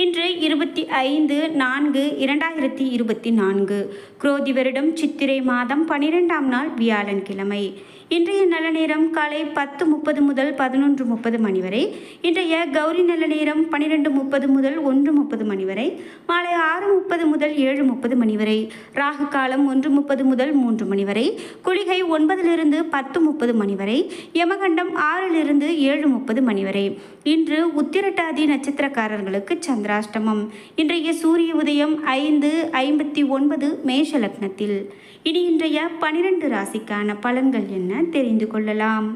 இன்று இருபத்தி ஐந்து நான்கு இரண்டாயிரத்தி இருபத்தி நான்கு. குரோதி வருடம் சித்திரை மாதம் பனிரெண்டாம் நாள் வியாழன் கிழமை இன்றைய நல்ல நேரம் காலை பத்து முப்பது முதல் பதினொன்று முப்பது மணி வரை. இன்றைய கௌரி நல்ல நேரம் பன்னிரெண்டு முப்பது முதல் ஒன்று முப்பது மணி வரை. மாலை ஆறு முப்பது முதல் ஏழு முப்பது மணி வரை. ராகு காலம் ஒன்று முப்பது முதல் மூன்று மணி வரை. குளிகை ஒன்பதிலிருந்து பத்து முப்பது மணி வரை. யமகண்டம் ஆறிலிருந்து ஏழு முப்பது மணி வரை. இன்று உத்திரட்டாதி நட்சத்திரக்காரர்களுக்கு சந்திராஷ்டமம். இன்றைய சூரிய உதயம் ஐந்து ஐம்பத்தி ஒன்பது மேஷ லக்னத்தில். இனி இன்றைய பனிரெண்டு ராசிக்கான பலன்கள் என்ன தெரிந்து கொள்ளலாம்.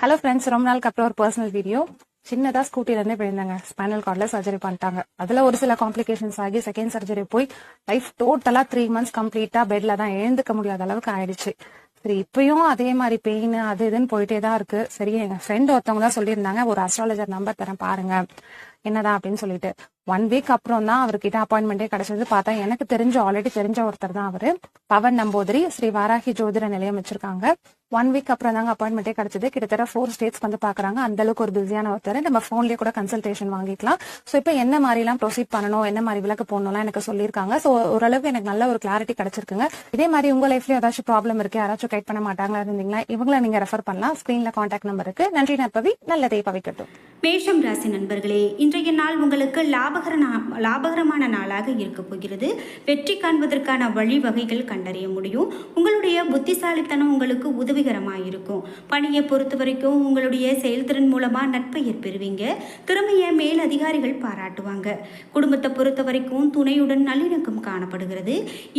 ஹலோ ஃப்ரெண்ட்ஸ் ரொம்ப நாளுக்கு அப்புறம் ஒரு பர்சனல் வீடியோ சின்னதாக ஸ்கூட்டில இருந்து விழுந்தாங்க ஸ்பைனல் கார்டில் சர்ஜரி பண்ணிட்டாங்க. அதில் ஒரு சில காம்ப்ளிகேஷன்ஸ் ஆகி செகண்ட் சர்ஜரி போய் லைஃப் டோட்டலாக த்ரீ மந்த்ஸ் கம்ப்ளீட்டாக பெட்டில் தான் எழுந்துக்க முடியாத அளவுக்கு ஆயிடுச்சு. சரி இப்பயும் அதே மாதிரி பெயின் அது இதுன்னு போயிட்டே தான் இருக்கு. சரி எங்க ஃப்ரெண்ட் ஒருத்தவங்க தான் சொல்லியிருந்தாங்க ஒரு அஸ்ட்ராலஜர் நம்பர் தரேன் பாருங்க. என்னதான் அப்படின்னு சொல்லிட்டு. ஒன் வீக் அப்புறம் தான் அவர்கிட்ட அப்பாயின்மெண்டே கிடைச்சது. பார்த்தா எனக்கு தெரிஞ்ச ஆல்ரெடி தெரிஞ்ச ஒருத்தர் தான் அவரு. பவன் நம்பூதிரி ஸ்ரீ வாராகி ஜோதிட நிலையம் வச்சிருக்காங்க. ஒன் வீக் அப்புறம் தாங்க அப்பாயின்மெண்டே கிடைச்சது. கிட்டத்தட்ட ஃபோர் ஸ்டேட்ஸ் வந்து பாக்குறாங்க. அந்த அளவுக்கு ஒரு பிஸியான ஒருத்தர். நம்ம போன்லயே கூட கன்சல்டேஷன் வாங்கிக்கலாம். ஸோ இப்போ என்ன மாதிரிலாம் ப்ரொசீட் பண்ணணும்? என்ன மாதிரி விளக்கு போடணும்லாம் எனக்கு சொல்லியிருக்காங்க. ஸோ ஓரளவுக்கு எனக்கு நல்ல ஒரு கிளாரிட்டி கிடைச்சிருக்குங்க. இதே மாதிரி உங்க லைஃப்ல ஏதாச்சும் ப்ராப்ளம் இருக்கு. யாராச்சும் கைட் பண்ண மாட்டாங்களா இருந்தீங்களா இவங்கள நீங்க ரெஃபர் பண்ணலாம். ஸ்கிரீன்ல கான்டாக்ட் நம்பர் இருக்கு. நன்றி நற்பவி. நல்லதை பவிக்கட்டும். மேஷம் ராசி நண்பர்களே இன்றைய நாள் உங்களுக்கு லாபகர லாபகரமான நாளாக இருக்க போகிறது. வெற்றி காண்பதற்கான வழிவகைகள் கண்டறிய முடியும். உங்களுடைய புத்திசாலித்தனம் உங்களுக்கு உதவி உதவிகரமாக இருக்கும் பணியை பொறுத்த வரைக்கும் உங்களுடைய செயல்திறன் மூலமாக நட்பெயர் பெறுவீங்க திறமையை மேல் அதிகாரிகள் பாராட்டுவாங்க. குடும்பத்தை பொறுத்த வரைக்கும் துணையுடன் நல்லிணக்கம் காணப்படுகிறது.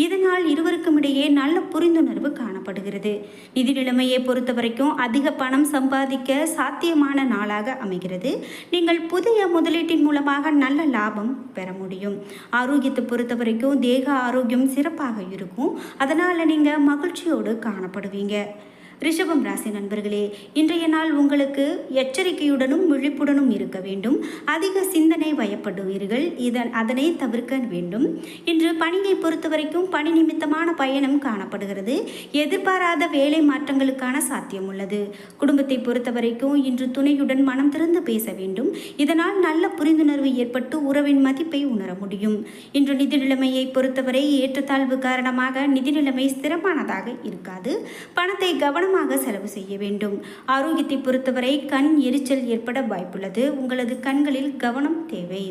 இதனால் இருவருக்கும் இடையே நல்ல புரிந்துணர்வு காணப்படுகிறது. நிதி நிலைமையை பொறுத்த வரைக்கும் அதிக பணம் சம்பாதிக்க சாத்தியமான நாளாக அமைகிறது. நீங்கள் புதிய முதலீட்டின் மூலமாக நல்ல லாபம் பெற முடியும். ஆரோக்கியத்தை பொறுத்த வரைக்கும் தேக ஆரோக்கியம் சிறப்பாக இருக்கும். அதனால் நீங்கள் மகிழ்ச்சியோடு காணப்படுவீங்க. ரிஷபம் ராசி நண்பர்களே இன்றைய நாள் உங்களுக்கு எச்சரிக்கையுடனும் விழிப்புடனும் இருக்க வேண்டும். அதிக சிந்தனை வயப்படுவீர்கள். இதன் அதனை தவிர்க்க வேண்டும். இன்று பணியை பொறுத்த வரைக்கும் பணி நிமித்தமான பயணம் காணப்படுகிறது. எதிர்பாராத வேலை மாற்றங்களுக்கான சாத்தியம் உள்ளது. குடும்பத்தை பொறுத்த வரைக்கும் இன்று துணையுடன் மனம் திறந்து பேச வேண்டும். இதனால் நல்ல புரிந்துணர்வு ஏற்பட்டு உறவின் மதிப்பை உணர முடியும். இன்று நிதி நிலைமையை பொறுத்தவரை ஏற்றத்தாழ்வு காரணமாக நிதி நிலைமை ஸ்திரமானதாக இருக்காது. பணத்தை கவனம் கவனமாக செலவு செய்ய வேண்டும். ஆரோக்கியத்தை பொறுத்தவரை கண் எரிச்சல் ஏற்பட வாய்ப்புள்ளது. உங்களது கண்களில் கவனம் தேவை.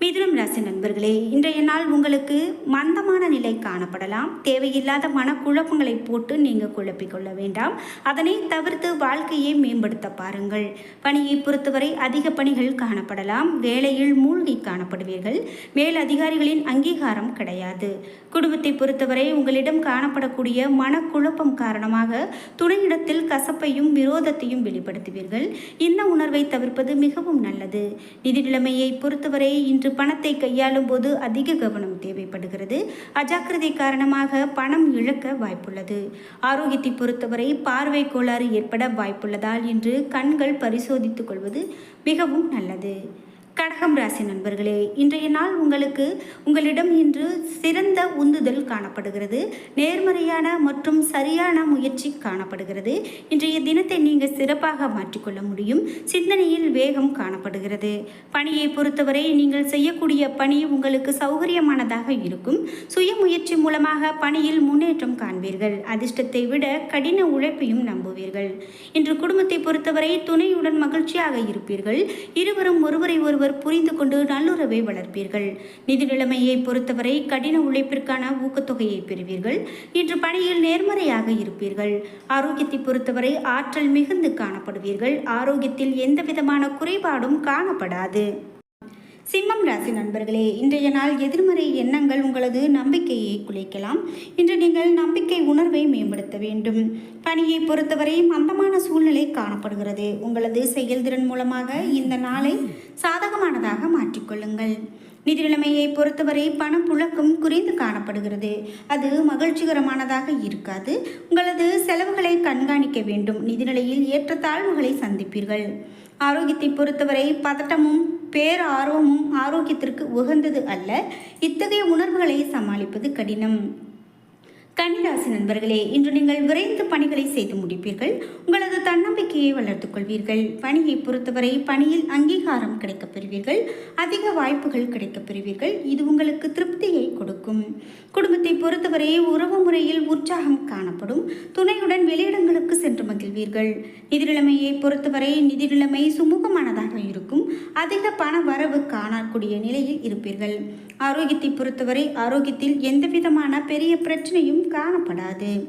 மிதுனம் ராசி நண்பர்களே இன்றைய நாள் உங்களுக்கு மந்தமான நிலை காணப்படலாம். தேவையில்லாத மனக்குழப்பங்களை போட்டு நீங்கள் குழப்பிக்கொள்ள வேண்டாம். அதனை தவிர்த்து வாழ்க்கையை மேம்படுத்த பாருங்கள். பணியை பொறுத்தவரை அதிக பணிகள் காணப்படலாம். வேலையில் மூழ்கி காணப்படுவீர்கள். மேல் அதிகாரிகளின் அங்கீகாரம் கிடையாது. குடும்பத்தை பொறுத்தவரை உங்களிடம் காணப்படக்கூடிய மனக்குழப்பம் காரணமாக துணையிடத்தில் கசப்பையும் விரோதத்தையும் வெளிப்படுத்துவீர்கள். இந்த உணர்வை தவிர்ப்பது மிகவும் நல்லது. நிதி நிலைமையை பொறுத்தவரை இன்று பணத்தை கையாளும் போது அதிக கவனம் தேவைப்படுகிறது. அஜாக்கிரதை காரணமாக பணம் இழக்க வாய்ப்புள்ளது. ஆரோக்கியத்தை பொறுத்தவரை பார்வை கோளாறு ஏற்பட வாய்ப்புள்ளதால் இன்று கண்கள் பரிசோதித்துக் கொள்வது மிகவும் நல்லது. கடகம் ராசி நண்பர்களே இன்றைய நாள் உங்களுக்கு உங்களிடம் இன்று சிறந்த உந்துதல் காணப்படுகிறது. நேர்மறையான மற்றும் சரியான முயற்சி காணப்படுகிறது. இன்றைய தினத்தை நீங்கள் சிறப்பாக மாற்றிக்கொள்ள முடியும். சிந்தனையில் வேகம் காணப்படுகிறது. பணியை பொறுத்தவரை நீங்கள் செய்யக்கூடிய பணி உங்களுக்கு சௌகரியமானதாக இருக்கும். சுய முயற்சி மூலமாக பணியில் முன்னேற்றம் காண்பீர்கள். அதிர்ஷ்டத்தை விட கடின உழைப்பையும் நம்புவீர்கள். இன்று குடும்பத்தை பொறுத்தவரை துணையுடன் மகிழ்ச்சியாக இருப்பீர்கள். இருவரும் ஒருவரை ஒருவர் புரிந்து கொண்டு நல்லுறவை வளர்ப்பீர்கள். நிதி நிலைமையை பொறுத்தவரை கடின உழைப்பிற்கான ஊக்கத்தொகையை பெறுவீர்கள். இன்று பணியில் நேர்மறையாக இருப்பீர்கள். ஆரோக்கியத்தை பொறுத்தவரை ஆற்றல் மிகுந்து காணப்படுவீர்கள். ஆரோக்கியத்தில் எந்த விதமான குறைபாடும் காணப்படாது. சிம்மம் ராசி நண்பர்களே இன்றைய நாள் எதிர்மறை எண்ணங்கள் உங்களது நம்பிக்கையை குலைக்கலாம். இன்று நீங்கள் நம்பிக்கை உணர்வை மேம்படுத்த வேண்டும். பணியை பொறுத்தவரை மந்தமான சூழ்நிலை காணப்படுகிறது. உங்களது செயல்திறன் மூலமாக இந்த நாளை சாதகமானதாக மாற்றிக்கொள்ளுங்கள். நிதி நிலைமையை பொறுத்தவரை பணப்புழக்கம் குறைந்து காணப்படுகிறது. அது மகிழ்ச்சிகரமானதாக இருக்காது. உங்களது செலவுகளை கண்காணிக்க வேண்டும். நிதிநிலையில் ஏற்றத்தாழ்வுகளை சந்திப்பீர்கள். ஆரோக்கியத்தை பொறுத்தவரை பதட்டமும் பேர் ஆர்வமும் ஆரோக்கியத்திற்கு உகந்தது அல்ல. இத்தகைய உணர்வுகளை சமாளிப்பது கடினம். கன்னிராசி நண்பர்களே இன்று நீங்கள் விரைந்து பணிகளை செய்து முடிப்பீர்கள். உங்களது தன்னம்பிக்கையை வளர்த்துக் கொள்வீர்கள். பணியை பொறுத்தவரை பணியில் அங்கீகாரம் கிடைக்கப் பெறுவீர்கள். அதிக வாய்ப்புகள் கிடைக்கப் பெறுவீர்கள். இது உங்களுக்கு திருப்தியை கொடுக்கும். குடும்பத்தை பொறுத்தவரை உறவு முறையில் உற்சாகம் காணப்படும். துணையுடன் வெளியிடங்களுக்கு சென்று மகிழ்வீர்கள். நிதிநிலைமையை பொறுத்தவரை நிதிநிலைமை சுமூகமானதாக இருக்கும். அதிக பண வரவு காணக்கூடிய நிலையில் இருப்பீர்கள். ஆரோக்கியத்தை பொறுத்தவரை ஆரோக்கியத்தில் எந்தவிதமான பெரிய பிரச்சனையும் காணப்படாது.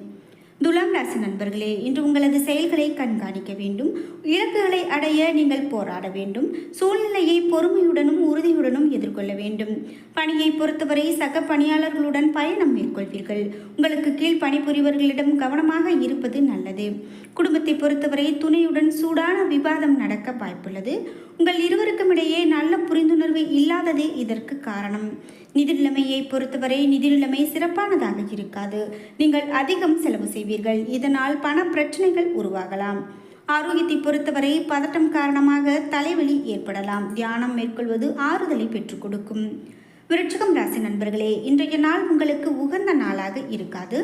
துலாம் ராசி நண்பர்களே இன்று உங்களது செயல்களை கண்காணிக்க வேண்டும். இலக்குகளை அடைய நீங்கள் போராட வேண்டும். சூழ்நிலையை பொறுமையுடனும் உறுதியுடனும் எதிர்கொள்ள வேண்டும். பணியை பொறுத்தவரை சக பணியாளர்களுடன் பயணம் மேற்கொள்வீர்கள். உங்களுக்கு கீழ் பணிபுரிவர்களிடம் கவனமாக இருப்பது நல்லது. குடும்பத்தை பொறுத்தவரை துணையுடன் சூடான விவாதம் நடக்க வாய்ப்புள்ளது. உங்கள் இருவருக்கும் இடையே நல்ல புரிந்துணர்வு இல்லாததே இதற்கு காரணம். நிதி நிலைமையை பொறுத்தவரை நிதி நிலைமை சிறப்பானதாக இருக்காது. நீங்கள் அதிகம் செலவு செய்வீர்கள். இதனால் பண பிரச்சனைகள் உருவாகலாம். ஆரோக்கியத்தை பொறுத்தவரை பதட்டம் காரணமாக தலைவலி ஏற்படலாம். தியானம் மேற்கொள்வது ஆறுதலை பெற்றுக் கொடுக்கும். விருட்சிகம் ராசி நண்பர்களே இன்றைய நாள் உங்களுக்கு உகந்த நாளாக இருக்காது.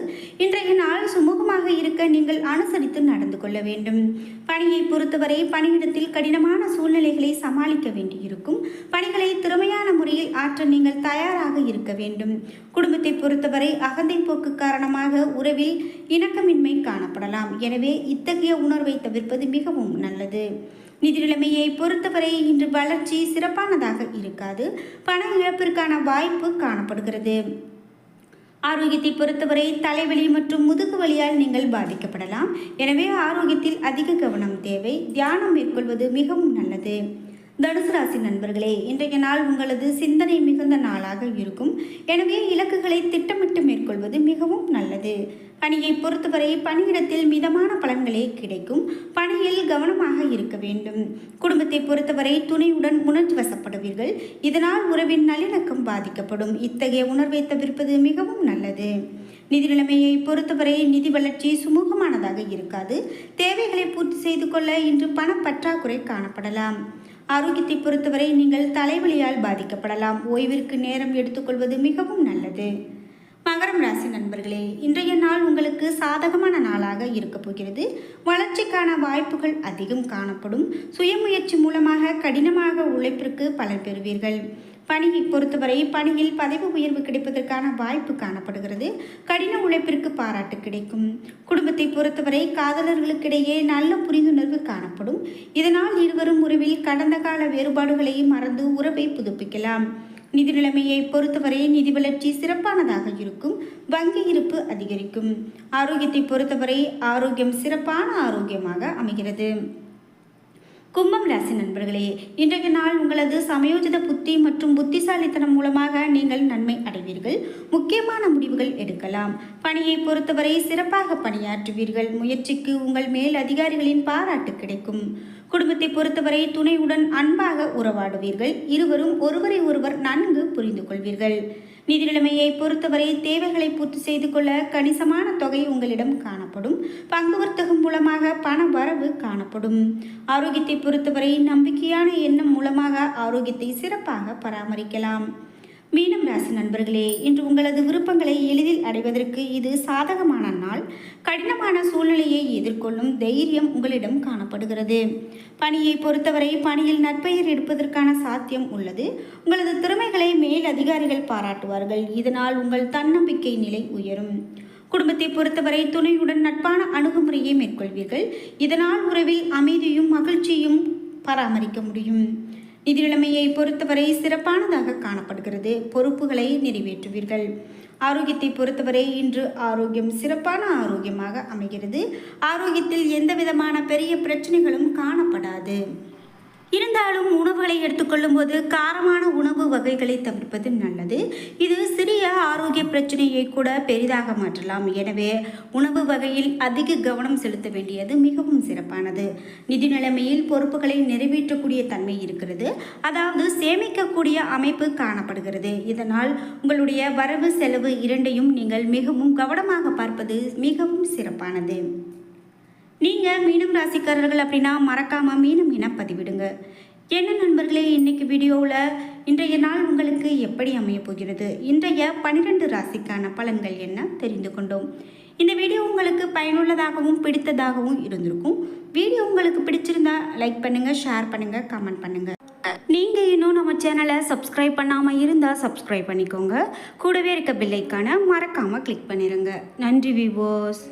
இன்றைய நாள் சுமூகமாக இருக்க நீங்கள் அனுசரித்து நடந்து கொள்ள வேண்டும். பணியை பொறுத்தவரை பணியிடத்தில் கடினமான சூழ்நிலைகளை சமாளிக்க வேண்டியிருக்கும். பணிகளை திறமையான முறையில் ஆற்ற நீங்கள் தயாராக இருக்க வேண்டும். குடும்பத்தை பொறுத்தவரை அகந்தை போக்கு காரணமாக உறவில் இணக்கமின்மை காணப்படலாம். எனவே இத்தகைய உணர்வை தவிர்ப்பது மிகவும் நல்லது. நிதி நிலைமையை பொறுத்தவரை இன்று வளர்ச்சி சிறப்பானதாக இருக்காது. பண இழப்பிற்கான வாய்ப்பு காணப்படுகிறது. ஆரோக்கியத்தை பொறுத்தவரை தலைவலி மற்றும் முதுகு வலியால் நீங்கள் பாதிக்கப்படலாம். எனவே ஆரோக்கியத்தில் அதிக கவனம் தேவை. தியானம் மேற்கொள்வது மிகவும் நல்லது. தனுசு ராசி நண்பர்களே இன்றைய நாள் உங்களது சிந்தனை மிகுந்த நாளாக இருக்கும். எனவே இலக்குகளை திட்டமிட்டு மேற்கொள்வது மிகவும் நல்லது. பணியை பொறுத்தவரை பணியிடத்தில் மிதமான பலன்களே கிடைக்கும். பணியில் கவனமாக இருக்க வேண்டும். குடும்பத்தை பொறுத்தவரை துணையுடன் உணர்ச்சி வசப்படுவீர்கள். இதனால் உறவின் நல்லிணக்கம் பாதிக்கப்படும். இத்தகைய உணர்வை தவிர்ப்பது மிகவும் நல்லது. நிதி நிலைமையை பொறுத்தவரை நிதி வளர்ச்சி சுமூகமானதாக இருக்காது. தேவைகளை பூர்த்தி செய்து கொள்ள இன்று பண பற்றாக்குறை காணப்படலாம். ஆரோக்கியத்தை பொறுத்தவரை நீங்கள் தலைவலியால் பாதிக்கப்படலாம். ஓய்விற்கு நேரம் எடுத்துக்கொள்வது மிகவும் நல்லது. மகரம் ராசி நண்பர்களே இன்றைய நாள் உங்களுக்கு சாதகமான நாளாக இருக்க போகிறது. வளர்ச்சிக்கான வாய்ப்புகள் அதிகம் காணப்படும். சுயமுயற்சி மூலமாக கடினமாக உழைப்பிற்கு பலன் பெறுவீர்கள். பணியை பொறுத்தவரை பணியில் பதவி உயர்வு கிடைப்பதற்கான வாய்ப்பு காணப்படுகிறது. கடின உழைப்பிற்கு பாராட்டு கிடைக்கும். குடும்பத்தை பொறுத்தவரை காதலர்களுக்கிடையே நல்ல புரிந்துணர்வு காணப்படும். இதனால் இருவரும் உறவில் கடந்த கால வேறுபாடுகளை மறந்து உறவை புதுப்பிக்கலாம். நிதி நிலைமையை பொறுத்தவரை நிதி வளர்ச்சி சிறப்பானதாக இருக்கும். வங்கி இருப்பு அதிகரிக்கும். ஆரோக்கியத்தை பொறுத்தவரை ஆரோக்கியம் சிறப்பான ஆரோக்கியமாக அமைகிறது. கும்பம் ராசி நண்பர்களே இன்றைய நாள் உங்களது சமயோஜித புத்தி மற்றும் புத்திசாலித்தனம் மூலமாக நீங்கள் நன்மை அடைவீர்கள். முக்கியமான முடிவுகள் எடுக்கலாம். பணியை பொறுத்தவரை சிறப்பாக பணியாற்றுவீர்கள். முயற்சிக்கு உங்கள் மேல் அதிகாரிகளின் பாராட்டு கிடைக்கும். குடும்பத்தை பொறுத்தவரை துணையுடன் அன்பாக உறவாடுவீர்கள். இருவரும் ஒருவரை ஒருவர் நன்கு புரிந்து கொள்வீர்கள் நிதி நிலைமையை பொறுத்தவரை தேவைகளை பூர்த்தி செய்து கொள்ள கணிசமான தொகை உங்களிடம் காணப்படும். பங்கு வர்த்தகம் மூலமாக பண வரவு காணப்படும். ஆரோக்கியத்தை பொறுத்தவரை நம்பிக்கையான எண்ணம் மூலமாக ஆரோக்கியத்தை சிறப்பாக பராமரிக்கலாம். மீனம் ராசி நண்பர்களே இன்று உங்களது விருப்பங்களை எளிதில் அடைவதற்கு இது சாதகமான நாள். கடினமான சூழ்நிலையை எதிர்கொள்ளும் தைரியம் உங்களிடம் காணப்படுகிறது. பணியை பொறுத்தவரை பணியில் நற்பெயர் எடுப்பதற்கான சாத்தியம் உள்ளது. உங்களது திறமைகளை மேல் அதிகாரிகள் பாராட்டுவார்கள். இதனால் உங்கள் தன்னம்பிக்கை நிலை உயரும். குடும்பத்தை பொறுத்தவரை துணையுடன் நட்பான அணுகுமுறையை மேற்கொள்வீர்கள். இதனால் உறவில் அமைதியும் மகிழ்ச்சியும் பராமரிக்க முடியும். நிதிநிலைமையை பொறுத்தவரை சிறப்பானதாக காணப்படுகிறது. பொறுப்புகளை நிறைவேற்றுவீர்கள். ஆரோக்கியத்தை பொறுத்தவரை இன்று ஆரோக்கியம் சிறப்பான ஆரோக்கியமாக அமைகிறது. ஆரோக்கியத்தில் எந்த விதமான பெரிய பிரச்சனைகளும் காணப்படாது. இருந்தாலும் உணவுகளை எடுத்துக்கொள்ளும் போது காரமான உணவு வகைகளை தவிர்ப்பது நல்லது. இது சிறிய ஆரோக்கிய பிரச்சனையை கூட பெரிதாக மாற்றலாம். எனவே உணவு வகையில் அதிக கவனம் செலுத்த வேண்டியது மிகவும் சிறப்பானது. நிதி நிலைமையில் பொறுப்புகளை நிறைவேற்றக்கூடிய தன்மை இருக்கிறது. அதாவது சேமிக்கக்கூடிய அமைப்பு காணப்படுகிறது. இதனால் உங்களுடைய வரவு செலவு இரண்டையும் நீங்கள் மிகவும் கவனமாக பார்ப்பது மிகவும் சிறப்பானது. நீங்கள் மீனம் ராசிக்காரர்கள் அப்படின்னா மறக்காமல் மீனம் இனம் பதிவிடுங்க என்ன நண்பர்களே இன்னைக்கு வீடியோவில் இன்றைய நாள் உங்களுக்கு எப்படி அமையப் போகிறது? இன்றைய பன்னிரெண்டு ராசிக்கான பலன்கள் என்ன தெரிந்து கொண்டோம். இந்த வீடியோ உங்களுக்கு பயனுள்ளதாகவும் பிடித்ததாகவும் இருந்திருக்கும். வீடியோ உங்களுக்கு பிடிச்சிருந்தா லைக் பண்ணுங்கள் ஷேர் பண்ணுங்கள் கமெண்ட் பண்ணுங்கள் நீங்கள் இன்னும் நம்ம சேனலை சப்ஸ்கிரைப் பண்ணாமல் இருந்தால் சப்ஸ்கிரைப் பண்ணிக்கோங்க. கூடவே இருக்க பில்லைக்கான மறக்காமல் கிளிக் பண்ணிடுங்க நன்றி விவோஸ்